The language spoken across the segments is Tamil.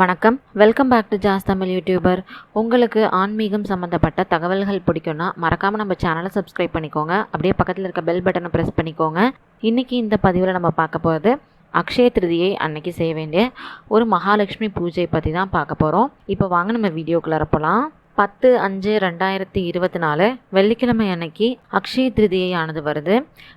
வணக்கம். Welcome back to Jaz Tamil YouTuber உங்களுக்கு ஆன்மீகம் சம்மந்தப்பட்ட தகவல்கள் பிடிக்கும்னா மறக்காமல் நம்ம சேனலை சப்ஸ்கிரைப் பண்ணிக்கோங்க. அப்படியே பக்கத்தில் இருக்க பெல் பட்டனை ப்ரெஸ் பண்ணிக்கோங்க. இன்றைக்கி இந்த பதிவில் நம்ம பார்க்க போகிறது அக்ஷய திருதியை அன்னைக்கு செய்ய வேண்டிய ஒரு மகாலட்சுமி பூஜை பற்றி தான் பார்க்க போகிறோம் இப்போ வாங்க நம்ம வீடியோக்குள்ளே போகலாம் பத்து அஞ்சு ரெண்டாயிரத்தி இருபத்தி நாலு வெள்ளிக்கிழமை அன்னைக்கு அக்ஷய திருதியானது வருது.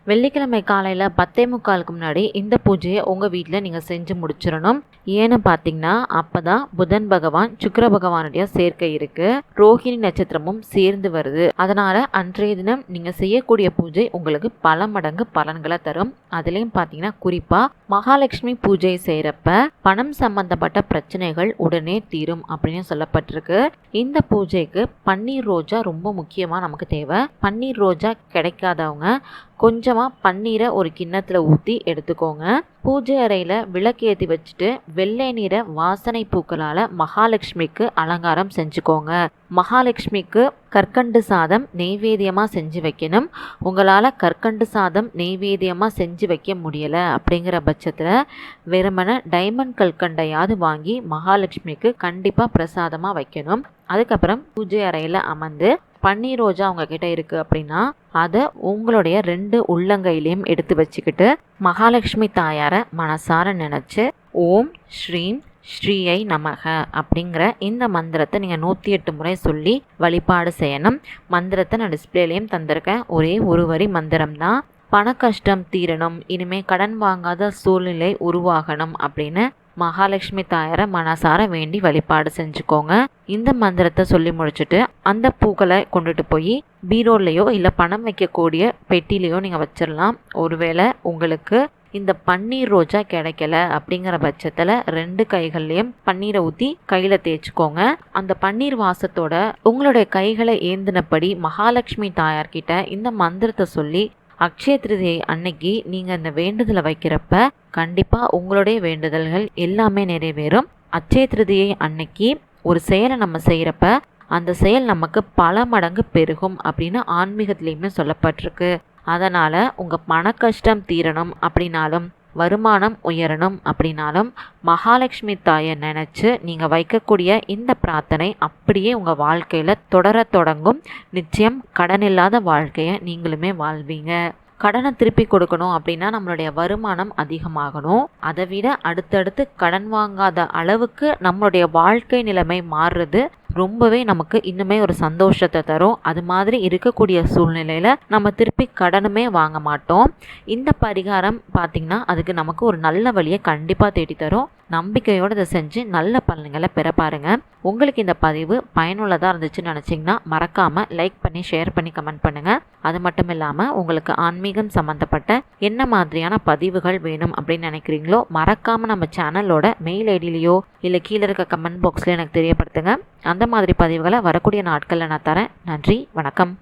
வெள்ளிக்கிழமை காலையில் பத்தே முக்காலுக்கு முன்னாடி இந்த பூஜையை உங்கள் வீட்டில் நீங்கள் செஞ்சு முடிச்சிடணும். ஏன்னு பார்த்தீங்கன்னா அப்போ தான் புதன் பகவான் சுக்கர பகவானுடைய சேர்க்கை இருக்குது ரோஹிணி நட்சத்திரமும் சேர்ந்து வருது. அதனால் அன்றைய தினம் நீங்கள் செய்யக்கூடிய பூஜை உங்களுக்கு பல மடங்கு பலன்களை தரும். அதுலேயும் பார்த்தீங்கன்னா குறிப்பாக மகாலட்சுமி பூஜை செய்கிறப்ப பணம் சம்பந்தப்பட்ட பிரச்சனைகள் உடனே தீரும் அப்படின்னு சொல்லப்பட்டிருக்கு. இந்த பூஜைக்கு பன்னீர் ரோஜா ரொம்ப முக்கியமாக நமக்கு தேவை. பன்னீர் ரோஜா கிடைக்காதவங்க கொஞ்சமாக பன்னீரை ஒரு கிண்ணத்தில் ஊற்றி எடுத்துக்கோங்க. பூஜை அறையில் விளக்கேற்றி வச்சுட்டு வெள்ளை நிற வாசனை பூக்களால் மகாலட்சுமிக்கு அலங்காரம் செஞ்சுக்கோங்க. மகாலட்சுமிக்கு கற்கண்டு சாதம் நெய்வேத்தியமாக செஞ்சு வைக்கணும். உங்களால் கற்கண்டு சாதம் நெய்வேத்தியமாக செஞ்சு வைக்க முடியலை அப்படிங்கிற பட்சத்தில் வெறுமனை டைமண்ட் கற்கண்டையாவது வாங்கி மகாலட்சுமிக்கு கண்டிப்பாக பிரசாதமாக வைக்கணும். அதுக்கப்புறம் பூஜை அறையில் அமர்ந்து பன்னீர் ரோஜா உங்ககிட்ட இருக்குது அப்படின்னா அதை உங்களுடைய ரெண்டு உள்ளங்கையிலையும் எடுத்து வச்சுக்கிட்டு மகாலட்சுமி தாயாரை மனசார நினச்சி ஓம் ஸ்ரீம் ஸ்ரீயை நமக அப்படிங்கிற இந்த மந்திரத்தை நீங்கள் நூற்றி எட்டு முறை சொல்லி வழிபாடு செய்யணும். மந்திரத்தை நான் டிஸ்பிளேலையும் தந்திருக்கேன். ஒரே ஒரு வரி மந்திரம் தான் பண கஷ்டம் தீரணும். இனிமேல் கடன் வாங்காத சூழ்நிலை உருவாகணும் அப்படின்னு மகாலட்சுமி தாயாரை மனசார வேண்டி வழிபாடு செஞ்சுக்கோங்க. இந்த மந்திரத்தை சொல்லி முடிச்சுட்டு அந்த பூக்களை கொண்டுட்டு போய் பீரோலையோ இல்லை பணம் வைக்கக்கூடிய பெட்டிலையோ நீங்கள் வச்சிடலாம் ஒருவேளை உங்களுக்கு இந்த பன்னீர் ரோஜா கிடைக்கல அப்படிங்கிற பட்சத்தில் ரெண்டு கைகள்லையும் பன்னீரை ஊற்றி கையில் தேய்ச்சிக்கோங்க. அந்த பன்னீர் வாசத்தோட உங்களுடைய கைகளை ஏந்தினபடி மகாலட்சுமி தாயார்கிட்ட இந்த மந்திரத்தை சொல்லி அக்ஷய திருதியை அன்னைக்கு நீங்கள் அந்த வேண்டுதலை வைக்கிறப்ப கண்டிப்பாக உங்களுடைய வேண்டுதல்கள் எல்லாமே நிறைவேறும். அச்சய திருதியை அன்னைக்கு ஒரு செயலை நம்ம செய்கிறப்ப அந்த செயல் நமக்கு பல மடங்கு பெருகும் அப்படின்னு ஆன்மீகத்திலையுமே சொல்லப்பட்டிருக்கு. அதனால் உங்கள் பண கஷ்டம் தீரணும் அப்படின்னாலும் வருமானம் உயரணும் அப்படின்னாலும் மகாலட்சுமி தாயை நினச்சி நீங்கள் வைக்கக்கூடிய இந்த பிரார்த்தனை அப்படியே உங்கள் வாழ்க்கையில் தொடர தொடங்கும். நிச்சயம் கடன் இல்லாத வாழ்க்கையை நீங்களுமே வாழ்வீங்க. கடனை திருப்பி கொடுக்கணும் அப்படின்னா நம்மளுடைய வருமானம் அதிகமாகணும். அதை விட அடுத்தடுத்து கடன் வாங்காத அளவுக்கு நம்மளுடைய வாழ்க்கை நிலைமை மாறுறது ரொம்பவே நமக்கு இன்னுமே ஒரு சந்தோஷத்தை தரும். அது மாதிரி இருக்கக்கூடிய சூழ்நிலையில் நம்ம திருப்பி கடனுமே வாங்க மாட்டோம். இந்த பரிகாரம் பார்த்திங்கன்னா அதுக்கு நமக்கு ஒரு நல்ல வழியை கண்டிப்பாக தேடி தரும் நம்பிக்கையோடு இதை செஞ்சு நல்ல பலன்களை பெற பாருங்கள் உங்களுக்கு இந்த பதிவு பயனுள்ளதாக இருந்துச்சுன்னு நினச்சிங்கன்னா மறக்காமல் லைக் பண்ணி ஷேர் பண்ணி கமெண்ட் பண்ணுங்கள் அது மட்டும் இல்லாமல் உங்களுக்கு ஆன்மீகம் சம்மந்தப்பட்ட என்ன மாதிரியான பதிவுகள் வேணும் அப்படின்னு நினைக்கிறீங்களோ மறக்காமல் நம்ம சேனலோட மெயில் ஐடியிலையோ இல்லை கீழே இருக்க கமெண்ட் பாக்ஸ்லேயோ எனக்கு தெரியப்படுத்துங்க. அந்த மாதிரி பதிவுகளை வரக்கூடிய நாட்களில் நான் தரேன். நன்றி வணக்கம்.